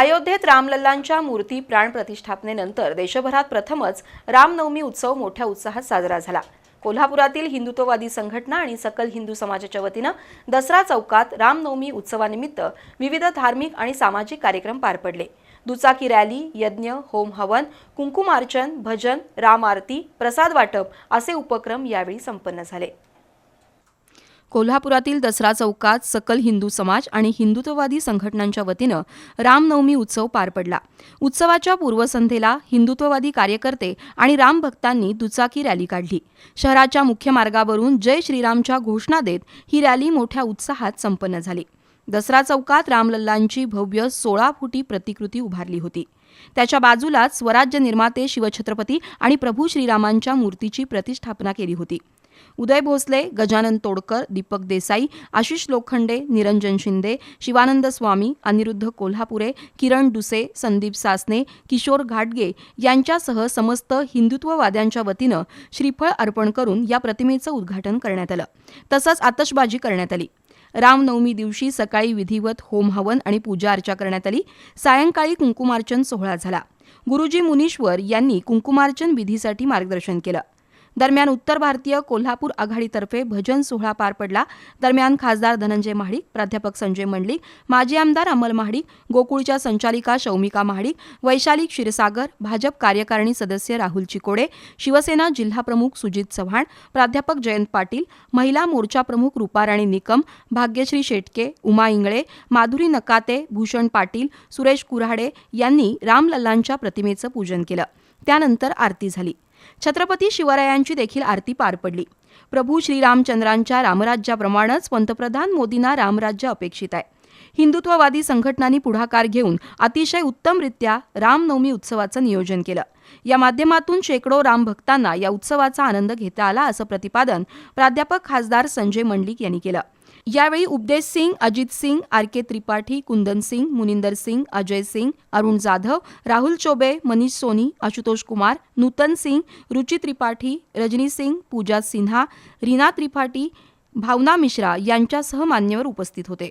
अयोध्येत रामलल्लांच्या मूर्ती प्राण प्रतिष्ठापनेनंतर देशभरात प्रथमच रामनवमी उत्सव मोठ्या उत्साहात साजरा झाला. कोल्हापुरातील हिंदुत्ववादी संघटना आणि सकल हिंदू समाजाच्या वतीनं दसरा चौकात रामनवमी उत्सवानिमित्त विविध धार्मिक आणि सामाजिक कार्यक्रम पार पडले. दुचाकी रॅली यज्ञ होम हवन कुंकुमार्चन भजन राम आरती प्रसाद वाटप असे उपक्रम यावेळी संपन्न झाले. कोल्हापुरातील दसरा चौकात सकल हिंदू समाज आणि हिंदुत्ववादी संघटनांच्या वतीनं रामनवमी उत्सव पार पडला. उत्सवाच्या पूर्वसंध्येला हिंदुत्ववादी कार्यकर्ते आणि रामभक्तांनी दुचाकी रॅली काढली. शहराच्या मुख्य मार्गावरून जय श्रीरामच्या घोषणा देत ही रॅली मोठ्या उत्साहात संपन्न झाली. दसरा चौकात रामलल्लांची भव्य सोळा फुटी प्रतिकृती उभारली होती. त्याच्या बाजूलाच स्वराज्य निर्माते शिवछत्रपती आणि प्रभू श्रीरामांच्या मूर्तीची प्रतिष्ठापना केली होती. उदय भोसले गजानन तोडकर दीपक देसाई आशिष लोखंडे निरंजन शिंदे शिवानंद स्वामी अनिरुद्ध कोल्हापुरे किरण डुसे संदीप सासने किशोर घाटगे यांच्यासह समस्त हिंदुत्ववाद्यांच्या वतीनं श्रीफळ अर्पण करून या प्रतिमेचं उद्घाटन करण्यात आलं. तसंच आतषबाजी करण्यात आली. रामनवमी दिवशी सकाळी विधिवत होम हवन आणि पूजा अर्चा करण्यात आली. सायंकाळी कुंकुमार्चन सोहळा झाला. गुरुजी मुनीश्वर यांनी कुंकुमार्चन विधीसाठी मार्गदर्शन केलं. दरम्यान उत्तर भारतीय कोल्हापूर आघाडीतर्फे भजन सोहळा पार पडला. दरम्यान खासदार धनंजय महाडिक प्राध्यापक संजय मंडलिक माजी आमदार अमल महाडिक गोकुळच्या संचालिका शौमिका महाडिक वैशाली क्षीरसागर भाजप कार्यकारिणी सदस्य राहुल चिकोडे शिवसेना जिल्हाप्रमुख सुजित चव्हाण प्राध्यापक जयंत पाटील महिला मोर्चा प्रमुख रुपाराणी निकम भाग्यश्री शेटके उमा इंगळे माधुरी नकाते भूषण पाटील सुरेश कुऱ्हाडे यांनी रामलल्लांच्या प्रतिमेचं पूजन केलं. त्यानंतर आरती झाली. छत्रपती शिवरायांची देखील आरती पार पडली. प्रभू श्रीरामचंद्रांच्या रामराज्याप्रमाणेच पंतप्रधान मोदींना रामराज्य अपेक्षित आहे. हिंदुत्ववादी संघटनांनी पुढाकार घेऊन अतिशय उत्तमरित्या रामनवमी उत्सवाचं नियोजन केलं. या माध्यमातून शेकडो रामभक्तांना या उत्सवाचा आनंद घेता आला असं प्रतिपादन प्राध्यापक खासदार संजय मंडलिक यांनी केलं. यावेळी उपदेश सिंग अजित सिंग आर के त्रिपाठी कुंदन सिंग मुनिंदर सिंग अजय सिंग अरुण जाधव राहुल चोबे मनीष सोनी आशुतोष कुमार नूतन सिंग रुची त्रिपाठी रजनी सिंग पूजा सिन्हा रीना त्रिपाठी भावना मिश्रा यांच्यासह मान्यवर उपस्थित होते.